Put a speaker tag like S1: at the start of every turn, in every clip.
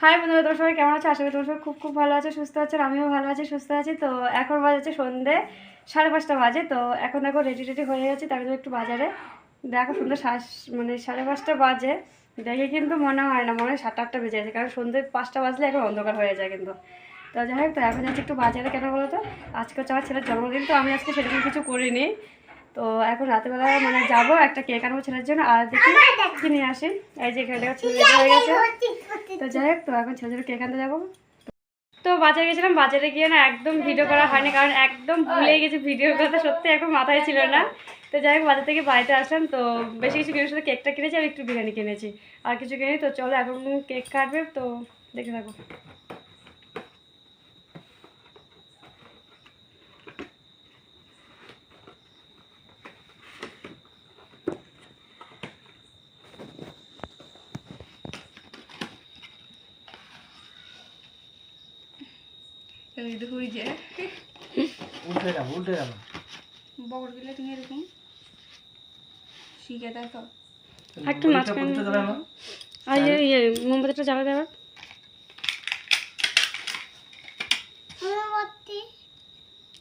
S1: High বন্ধুরা, তোমার সবাই কেমন আছে? আশা করি তোমার সবাই খুব খুব ভালো আছে, সুস্থ আছেন আমিও ভালো আছি, সুস্থ আছি। তো এখন বাজে সন্ধে সাড়ে পাঁচটা বাজে, তো এখন দেখো রেডি রেডি হয়ে গেছে, তার একটু বাজারে। দেখো সন্ধ্যে শ্বাস মানে সাড়ে পাঁচটা বাজে, দেখে কিন্তু মনে হয় না, মনে হয় সাতটা আটটা বেজে গেছে, কারণ সন্ধ্যে পাঁচটা বাজলে এখন অন্ধকার হয়ে যায় কিন্তু। তো যাই হোক, তো এখন যাচ্ছি একটু বাজারে, কেন বলো তো? আজকে হচ্ছে আমার ছেলের জন্মদিন, তো আমি আজকে সেরকম কিছু করিনি। তো এখন রাতেবেলা মানে যাব একটা কেক আনব ছেলের জন্য, আর দেখি কি নিয়ে আসি। এই যে এখানে ছেলে হয়ে গেছে। তো যাই হোক, তো এখন ছোটো ছোটো কেক আনতে যাব। তো বাজারে গেছিলাম, বাজারে গিয়ে না একদম ভিডিও করা হয়নি, কারণ একদম ভুলে গেছি ভিডিও করতে সত্যি একদম মাথায় ছিল না। তো যাই হোক, বাজার থেকে বাড়িতে আসলাম, তো বেশি কিছু কিনে শুধু কেকটা কিনেছি আর একটু বিরিয়ানি কিনেছি। আর কিছু কিনি তো চলো এখন কেক কাটবে, তো দেখে থাকো।
S2: ওই যে
S3: উল্টে যাব উল্টে যাব।
S2: বগরগুলো তুমি এরকম শিখে দেখো।
S1: একটু মাঝখানে আর ইয়ে মোমবাতিটা জ্বালা দেওয়ার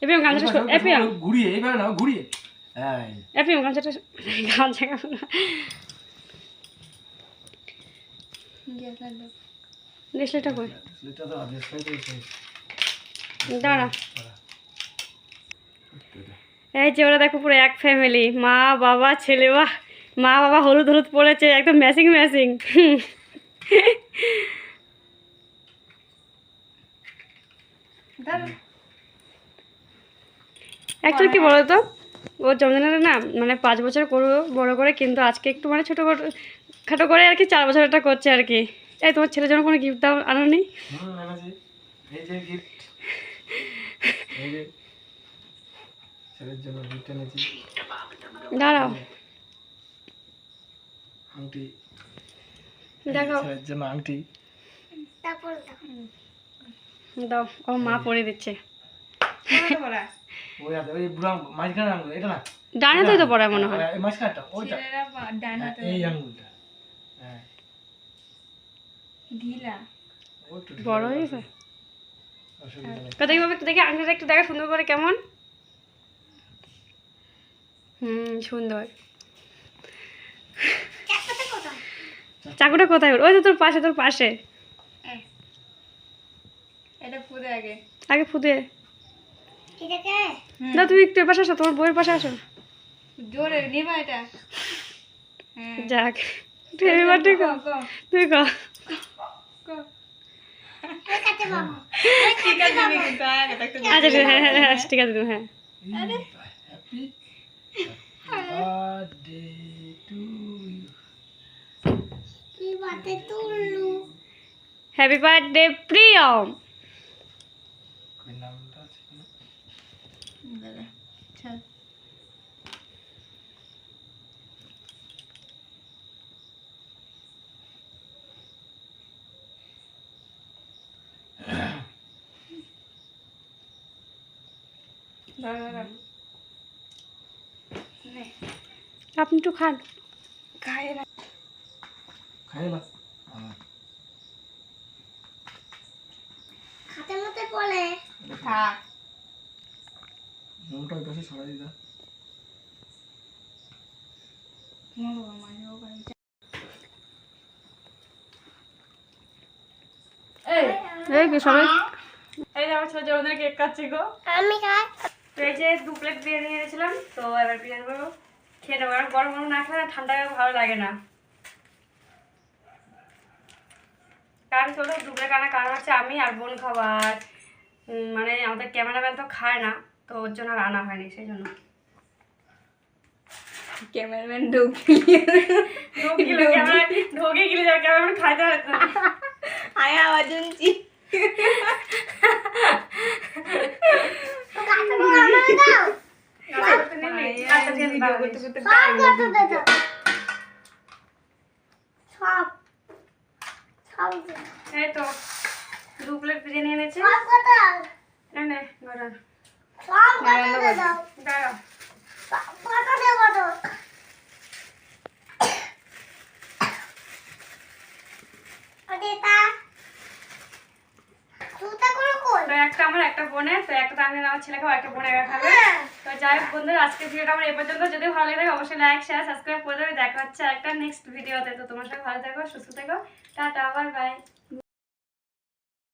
S1: এপিএম গামছাটা এপিএম
S3: ঘুরিয়ে ঘুরিয়ে।
S1: এপিএম গামছাটা গামছা গামছা
S2: গ্যাস
S1: কই?
S3: সেটা তো আদেশ করে দিয়েছে
S1: দাঁড়া। এই যে ওরা দেখো পুরো এক ফ্যামিলি মা, বাবা, ছেলে বা মা, বাবা হলুদ হলুদ পড়েছে, একদম ম্যাচিং ম্যাচিং অ্যাকচুয়ালি কি বলো তো ওর জন্মদিনটা না মানে পাঁচ বছর করব বড় করে, কিন্তু আজকে একটু মানে ছোটো খাটো করে আর কি চার বছর একটা করছে আর কি। এই তোমার ছেলের জন্য কোনো গিফট দাও, আনো নি?
S3: ছেলের জন্য গিফট এনেছি।
S1: দাঁড়াও।
S3: আংটি।
S1: দেখাও।
S3: ছেলের জন্য আংটি।
S1: দাও। ও মা পরে দিচ্ছে। ডানে তো পড়ায় মনে হয়।
S3: হ্যাঁ ও একটু
S1: বড় হয়ে দেখি বাবা একটু দেখি আংটিটা একটু দেখা সুন্দর করে কেমন? হুম সুন্দর। চাকুটা কোথায়? ওই তো তোর পাশে তোর পাশে।
S2: আগে।
S1: আগে ফুদে। না তুমি একটু পাশে আসো তোমার বইয়ের পাশে আসো।
S2: জোরে নিবা এটা। হ্যাঁ।
S1: যাক তুই কর
S2: কো। ঠিক আছে দিবি কিন্তু আগে থাকতে দিবি।
S1: আচ্ছা ঠিক- হ্যাঁ হ্যাঁ হ্যাঁ ঠিক আছে তুমি হ্যাঁ
S3: happy birthday to you
S1: happy birthday Priyam
S3: কই নামটা আছে এখানে?
S2: দাদা চল
S1: আপনি একটু খান।
S2: খাই না।
S3: খাই না হ্যাঁ। দিদা।
S2: এই,
S1: এই কি সবাই? এই আমার ছেলে জন্মদিনে কেক কাটছি গো।
S4: আমি খাই।
S1: তো এই যে দু প্লেট বিরিয়ানি এনেছিলাম তো এবার বিরিয়ানি করব খেয়ে নেব। কারণ গরম গরম না খেলে ঠান্ডা ভালো লাগে না। কারণ চলো দু প্লেট আনার কারণ হচ্ছে আমি আর বোন খাবার মানে আমাদের ক্যামেরাম্যান তো খায় না তো ওর জন্য আর আনা হয়নি সেই জন্য।
S2: ক্যামেরাম্যান ঢুকিয়ে
S1: ঢোকে গেলে ক্যামেরা ঢোকে গেলে যাবে ক্যামেরাম্যান খাইতে হয় না।
S2: আয় আওয়াজ শুনছি।
S1: এই তো দু প্লেট বিরিয়ানি এনেছি
S4: সব কথা
S1: নে নে গরম
S4: সব কথা দাও
S1: দাঁড়াও
S4: সব কথা দেবো তো দিতা
S1: একটা আমার একটা বোনের তো একটা আমি আমার আমার খাব একটা বোন একা খাবে তো যাই হোক বন্ধু আজকে ভিডিওটা আমার এ পর্যন্ত। যদি ভালো লাগে অবশ্যই লাইক শেয়ার সাবস্ক্রাইব করে দেবে। দেখা হচ্ছে একটা নেক্সট ভিডিওতে তো। তোমার সাথে ভালো থাকো সুস্থ থেকো। Tata bye bye